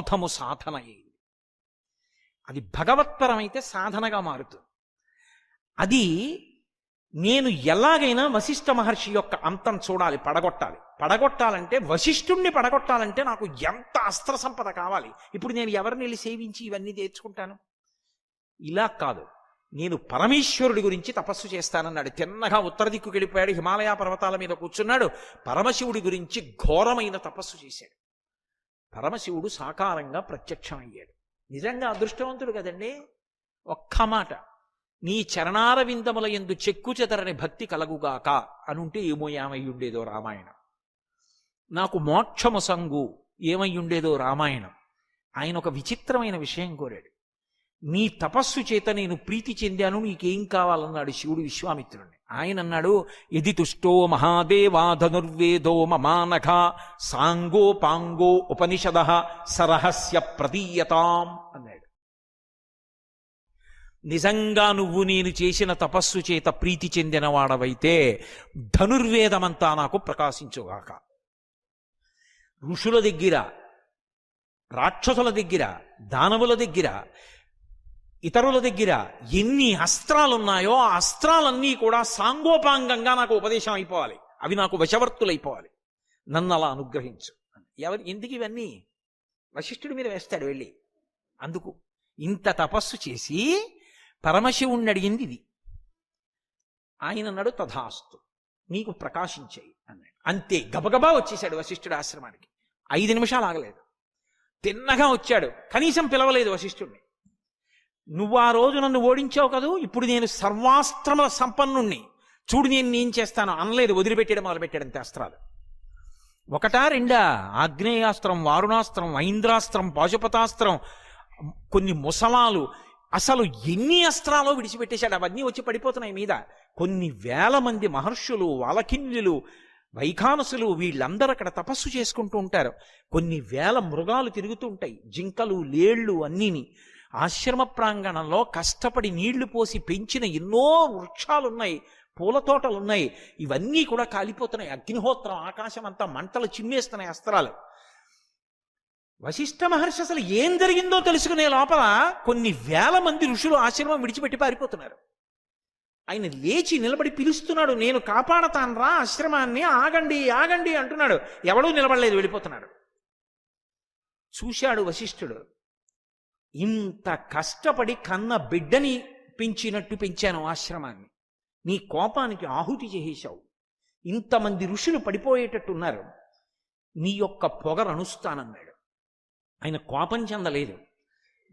క్రోధము సాధన అయింది. అది భగవత్పరమైతే సాధనగా మారుతుంది అది నేను ఎలాగైనా వశిష్ఠ మహర్షి యొక్క అంతం చూడాలి పడగొట్టాలి. పడగొట్టాలంటే వశిష్ఠుణ్ణి పడగొట్టాలంటే నాకు ఎంత అస్త్ర సంపద కావాలి? ఇప్పుడు నేను ఎవరిని వెళ్ళి సేవించి ఇవన్నీ తెచ్చుకుంటాను? ఇలా కాదు. నేను పరమేశ్వరుడి గురించి తపస్సు చేస్తానన్నాడు. తిన్నగా ఉత్తర దిక్కుకి వెళ్ళిపోయాడు హిమాలయ పర్వతాల మీద కూర్చున్నాడు. పరమశివుడి గురించి ఘోరమైన తపస్సు చేశాడు. పరమశివుడు సాకారంగా ప్రత్యక్షమయ్యాడు. నిజంగా అదృష్టవంతుడు కదండి? ఒక్క మాట నీ చరణార విందముల ఎందు చెక్కు చెదరని భక్తి కలగుగాక అనుంటే ఏమో ఏమయ్యుండేదో రామాయణం. నాకు మోక్షము సంగు ఏమయ్యుండేదో రామాయణం. ఆయన ఒక విచిత్రమైన విషయం కోరాడు. నీ తపస్సు చేత నేను ప్రీతి చెందాను నీకేం కావాలన్నాడు శివుడు విశ్వామిత్రుడిని ఆయన అన్నాడు ఎది తుష్టో మహాదేవా ధనుర్వేదో మమానఘ సాంగో పాంగో ఉపనిషద సరహస్య ప్రదీయతాం అన్నాడు. నిజంగా నువ్వు నేను చేసిన తపస్సు చేత ప్రీతి చెందినవాడవైతే ధనుర్వేదమంతా నాకు ప్రకాశించుగాక. ఋషుల దగ్గర రాక్షసుల దగ్గర దానవుల దగ్గర ఇతరుల దగ్గర ఎన్ని అస్త్రాలున్నాయో ఆ అస్త్రాలన్నీ కూడా సాంగోపాంగంగా నాకు ఉపదేశం అయిపోవాలి. అవి నాకు వశవర్తులైపోవాలి. నన్ను అలా అనుగ్రహించు. ఎవరు ఎందుకు ఇవన్నీ? వశిష్ఠుడి మీద వేస్తాడు వెళ్ళి. అందుకు ఇంత తపస్సు చేసి పరమశివుణ్ణి అడిగింది ఇది. ఆయన అన్నాడు తథాస్తు. నీకు ప్రకాశించాయి అన్నాడు. అంతే గబగబా వచ్చేశాడు వశిష్ఠుడు ఆశ్రమానికి. ఐదు నిమిషాలు ఆగలేదు. తిన్నగా వచ్చాడు. కనీసం పిలవలేదు వశిష్ఠుడిని నువ్వు ఆ రోజు నన్ను ఓడించావు కదూ? ఇప్పుడు నేను సర్వాస్త్రముల సంపన్నుణ్ణి. చూడు నేను నేను చేస్తాను. అనలేదు వదిలిపెట్టడం మొదలుపెట్టాడు అంతే అస్త్రాలు. ఒకటా రెండా ఆగ్నేయాస్త్రం వారుణాస్త్రం ఐంద్రాస్త్రం పాశుపతాస్త్రం కొన్ని ముసలాలు. అసలు ఎన్ని అస్త్రాలో విడిచిపెట్టేశాడు? అవన్నీ వచ్చి పడిపోతున్నాయి మీద. కొన్ని వేల మంది మహర్షులు వాలకిన్యులు వైఖానసులు వీళ్ళందరూ అక్కడ తపస్సు చేసుకుంటూ ఉంటారు. కొన్ని వేల మృగాలు తిరుగుతూ ఉంటాయి. జింకలు లేళ్ళు అన్నీని. ఆశ్రమ ప్రాంగణంలో కష్టపడి నీళ్ళు పోసి పెంచిన ఎన్నో వృక్షాలున్నాయి పూల తోటలున్నాయి. ఇవన్నీ కూడా కాలిపోతున్నాయి. అగ్నిహోత్రం ఆకాశం అంతా మంటలు చిమ్మేస్తున్నాయి అస్త్రాలు. వశిష్ఠ మహర్షి అసలు ఏం జరిగిందో తెలుసుకునే లోపల కొన్ని వేల మంది ఋషులు ఆశ్రమం విడిచిపెట్టి పారిపోతున్నారు. ఆయన లేచి నిలబడి పిలుస్తున్నాడు నేను కాపాడతాన్రా ఆశ్రమాన్ని ఆగండి ఆగండి అంటున్నాడు. ఎవడూ నిలబడలేదు వెళ్ళిపోతున్నాడు. చూశాడు వశిష్ఠుడు. ఇంత కష్టపడి కన్న బిడ్డని పెంచినట్టు పెంచాను ఆశ్రమాన్ని. నీ కోపానికి ఆహుతి చేసేశావు. ఇంతమంది ఋషులు పడిపోయేటట్టున్నారు. నీ యొక్క పొగరణుస్తానన్నాడు ఆయన కోపం చెందలేదు.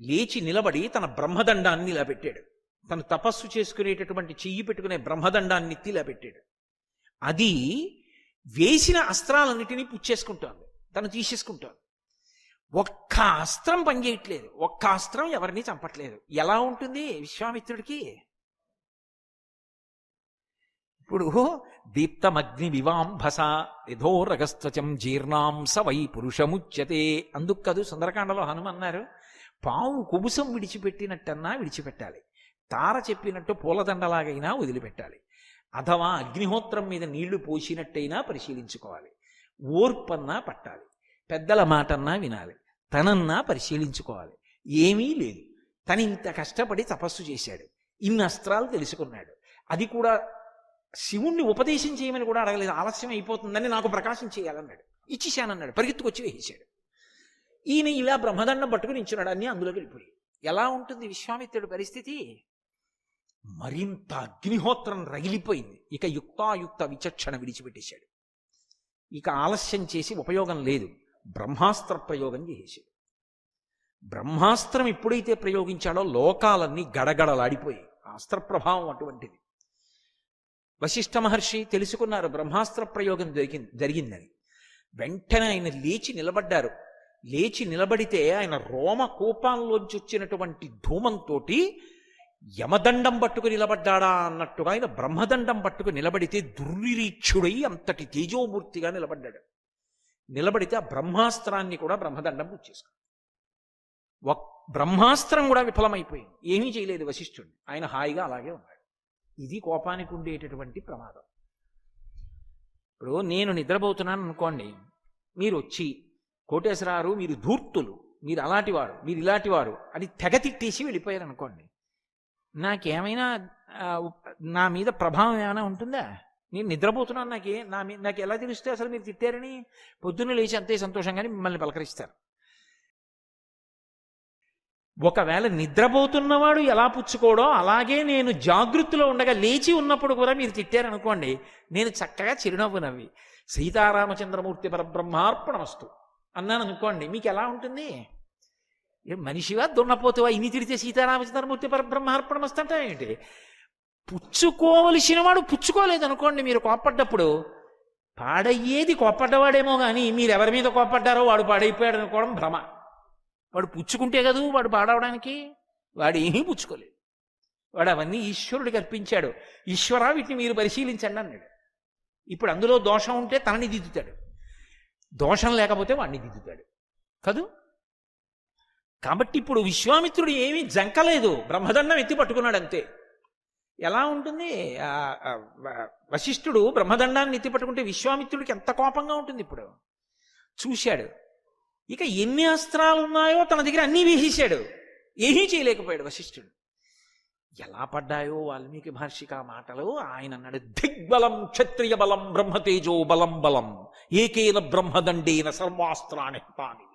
లేచి నిలబడి తన బ్రహ్మదండాన్ని ఇలా పెట్టాడు తను తపస్సు చేసుకునేటటువంటి చెయ్యి పెట్టుకునే బ్రహ్మదండాన్ని ఎత్తి ఇలా పెట్టాడు అది వేసిన అస్త్రాలన్నిటినీ పుచ్చేసుకుంటోంది. తను తీసేసుకుంటోంది. ఒక్క అస్త్రం పనిచేయట్లేదు. ఒక్క అస్త్రం ఎవరిని చంపట్లేదు. ఎలా ఉంటుంది విశ్వామిత్రుడికి? ఇప్పుడు దీప్తమగ్ని వివాంభస యథోరగస్త్వచం జీర్ణాంస వై పురుషముచ్యతే. అందుకు కదూ సుందరకాండలో హనుమన్నారు పావు కుబుసం విడిచిపెట్టినట్టన్నా విడిచిపెట్టాలి. తార చెప్పినట్టు పూలదండలాగైనా వదిలిపెట్టాలి. అథవా అగ్నిహోత్రం మీద నీళ్ళు పోసినట్టయినా పరిశీలించుకోవాలి. ఓర్పన్నా పట్టాలి. పెద్దల మాటన్నా వినాలి. తనన్నా పరిశీలించుకోవాలి. ఏమీ లేదు. తను ఇంత కష్టపడి తపస్సు చేశాడు. ఇన్ని అస్త్రాలు తెలుసుకున్నాడు. అది కూడా శివుణ్ణి ఉపదేశం చేయమని కూడా అడగలేదు. ఆలస్యం అయిపోతుందని నాకు ప్రకాశం చేయాలన్నాడు. ఇచ్చేశానన్నాడు. పరిగెత్తుకొచ్చి వేసేశాడు. ఈయన ఇలా బ్రహ్మదండం పట్టుకుని ఇచ్చున్నాడు అన్నీ అందులోకి వెళ్ళిపోయి ఎలా ఉంటుంది విశ్వామిత్రుడి పరిస్థితి? మరింత అగ్నిహోత్రం రగిలిపోయింది. ఇక యుక్తాయుక్త విచక్షణ విడిచిపెట్టేశాడు. ఇక ఆలస్యం చేసి ఉపయోగం లేదు. బ్రహ్మాస్త్ర ప్రయోగం చేసేసాడు బ్రహ్మాస్త్రం ఎప్పుడైతే ప్రయోగించాడో లోకాలన్నీ గడగడలాడిపోయాయి. అస్త్ర ప్రభావం అటువంటిది. వశిష్ఠ మహర్షి తెలుసుకున్నారు బ్రహ్మాస్త్ర ప్రయోగం జరిగింది జరిగిందని. వెంటనే ఆయన లేచి నిలబడ్డారు. లేచి నిలబడితే ఆయన రోమ కోపాల్లోంచి వచ్చినటువంటి ధూమంతో యమదండం పట్టుకుని నిలబడ్డాడా అన్నట్టుగా ఆయన బ్రహ్మదండం పట్టుకుని నిలబడితే దుర్నిరీక్షుడై అంతటి తేజోమూర్తిగా నిలబడ్డాడు. నిలబడితే ఆ బ్రహ్మాస్త్రాన్ని కూడా బ్రహ్మదండం పుచ్చేసుకున్నాడు ఒక్ బ్రహ్మాస్త్రం కూడా విఫలమైపోయింది. ఏమీ చేయలేదు వశిష్ఠుడు. ఆయన హాయిగా అలాగే ఉన్నాడు. ఇది కోపానికి ఉండేటటువంటి ప్రమాదం. ఇప్పుడు నేను నిద్రపోతున్నాను అనుకోండి మీరు వచ్చి కోటేశ్వరారు మీరు ధూర్తులు మీరు అలాంటివారు మీరు ఇలాంటివారు అని తెగ తిట్టేసి వెళ్ళిపోయారు అనుకోండి నాకేమైనా నా మీద ప్రభావం ఏమైనా ఉంటుందా? నేను నిద్రపోతున్నాను నాకే నా మీ నాకు ఎలా తెలుస్తే అసలు మీరు తిట్టారని పొద్దున్న లేచి అంతే సంతోషంగానే మిమ్మల్ని పలకరిస్తారు. ఒకవేళ నిద్రపోతున్నవాడు ఎలా పుచ్చుకోవడో అలాగే నేను జాగృతిలో ఉండగా లేచి ఉన్నప్పుడు కూడా మీరు తిట్టారనుకోండి నేను చక్కగా చిరునవ్వు నవ్వి సీతారామచంద్రమూర్తి పరబ్రహ్మార్పణమస్తు అన్నాను అనుకోండి మీకు ఎలా ఉంటుంది? ఏ మనిషివా దున్నపోతువా? ఇన్ని తిడితే సీతారామచంద్రమూర్తి పరబ్రహ్మార్పణమస్తు అంటే ఏంటి? పుచ్చుకోవలసిన వాడు పుచ్చుకోలేదు అనుకోండి మీరు కోప్పడ్డప్పుడు. పాడయ్యేది కోప్పడ్డవాడేమో కానీ మీరు ఎవరి మీద కోప్పడ్డారో వాడు పాడైపోయాడు అనుకోవడం భ్రమ. వాడు పుచ్చుకుంటే కదూ వాడు పాడవడానికి? వాడు ఏమీ పుచ్చుకోలేదు. వాడు అవన్నీ ఈశ్వరుడికి అర్పించాడు. ఈశ్వరా వీటిని మీరు పరిశీలించండి అన్నాడు. ఇప్పుడు అందులో దోషం ఉంటే తనని దిద్దుతాడు. దోషం లేకపోతే వాడిని దిద్దుతాడు. కదూ? కాబట్టి ఇప్పుడు విశ్వామిత్రుడు ఏమీ జంకలేదు. బ్రహ్మదండం ఎత్తి పట్టుకున్నాడు అంతే ఎలా ఉంటుంది? వశిష్ఠుడు బ్రహ్మదండాన్ని ఎత్తి పట్టుకుంటే విశ్వామిత్రుడికి ఎంత కోపంగా ఉంటుంది ఇప్పుడు? చూశాడు. ఇక ఎన్ని అస్త్రాలు ఉన్నాయో తన దగ్గర అన్నీ వేసేశాడు. ఏమీ చేయలేకపోయాడు వశిష్ఠుడు. ఎలా పడ్డాయో వాల్మీకి మహర్షికి మాటలు? ఆయన అన్నాడు దిగ్బలం క్షత్రియ బలం బ్రహ్మతేజో బలం బలం ఏకేన బ్రహ్మదండేన సర్వాస్త్రాన్ని పాని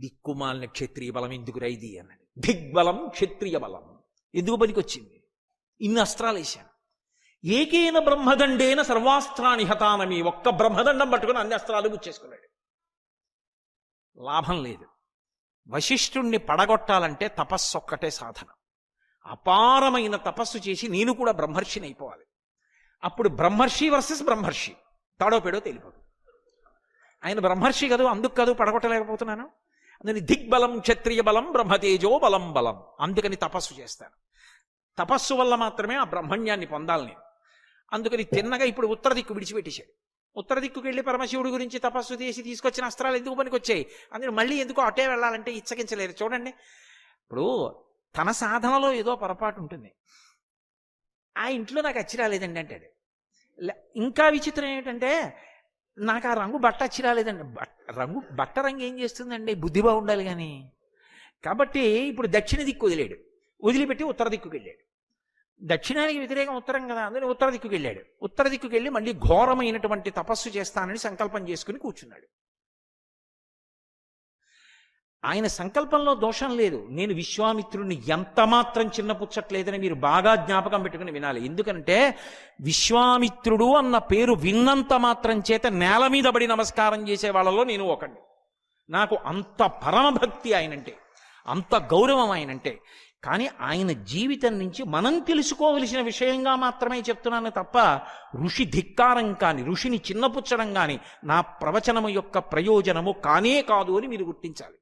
దిక్కుమాలిన క్షత్రియ బలం ఎందుకు రైది అన్నాడు. దిగ్బలం క్షత్రియ బలం ఎందుకు పనికొచ్చింది ఇన్ని అస్త్రాలు వేశాను. ఏకేన బ్రహ్మదండేన సర్వాస్త్రాన్ని హతానమి. ఒక్క బ్రహ్మదండం పట్టుకుని అన్ని అస్త్రాలు గుచ్చేసుకున్నాడు లాభం లేదు. వశిష్ఠుణ్ణి పడగొట్టాలంటే తపస్సు ఒక్కటే సాధన. అపారమైన తపస్సు చేసి నేను కూడా బ్రహ్మర్షిని అయిపోవాలి. అప్పుడు బ్రహ్మర్షి వర్సెస్ బ్రహ్మర్షి. తాడో పేడో ఆయన బ్రహ్మర్షి కదూ అందుకు కదూ పడగొట్టలేకపోతున్నాను? అందుకని దిగ్బలం క్షత్రియ బలం బ్రహ్మతేజో బలం బలం. అందుకని తపస్సు చేస్తాను. తపస్సు వల్ల మాత్రమే ఆ బ్రహ్మణ్యాన్ని పొందాలి నేను. అందుకని తిన్నగా ఇప్పుడు ఉత్తర దిక్కు విడిచిపెట్టేశాడు. ఉత్తర దిక్కుకి వెళ్ళి పరమశివుడి గురించి తపస్సు చేసి తీసుకొచ్చిన అస్త్రాలు ఎందుకు పనికొచ్చాయి? అందుకని మళ్ళీ ఎందుకు అటే వెళ్ళాలంటే ఇచ్చగించలేరు. చూడండి. ఇప్పుడు తన సాధనలో ఏదో పొరపాటు ఉంటుంది. ఆ ఇంట్లో నాకు అచ్చిరాలేదండి అంటాడు. ఇంకా విచిత్రం ఏంటంటే నాకు ఆ రంగు బట్ట అచ్చి రాలేదండి రంగు బట్ట రంగు ఏం చేస్తుందండి? బుద్ధి బాగుండాలి కానీ. కాబట్టి ఇప్పుడు దక్షిణ దిక్కు వదిలేడు. వదిలిపెట్టి ఉత్తర దిక్కుకి వెళ్ళాడు దక్షిణానికి వ్యతిరేకం ఉత్తరం కదా అందుకని ఉత్తర దిక్కుకి వెళ్ళాడు ఉత్తర దిక్కుకి వెళ్ళి మళ్ళీ ఘోరమైనటువంటి తపస్సు చేస్తానని సంకల్పం చేసుకుని కూర్చున్నాడు. ఆయన సంకల్పంలో దోషం లేదు. నేను విశ్వామిత్రుడిని ఎంత మాత్రం చిన్నపుచ్చట్లేదని మీరు బాగా జ్ఞాపకం పెట్టుకుని వినాలి. ఎందుకంటే విశ్వామిత్రుడు అన్న పేరు విన్నంత మాత్రం చేత నేల మీద పడి నమస్కారం చేసే వాళ్ళలో నేను ఒకడిని నాకు అంత పరమభక్తి ఆయనంటే అంత గౌరవం ఆయనంటే. కానీ ఆయన జీవితం నుంచి మనం తెలుసుకోవలసిన విషయంగా మాత్రమే చెప్తున్నాను తప్ప ఋషి ధిక్కారం కాని ఋషిని చిన్నపుచ్చడం కానీ నా ప్రవచనము యొక్క ప్రయోజనము కానే కాదు అని మీరు గుర్తించాలి.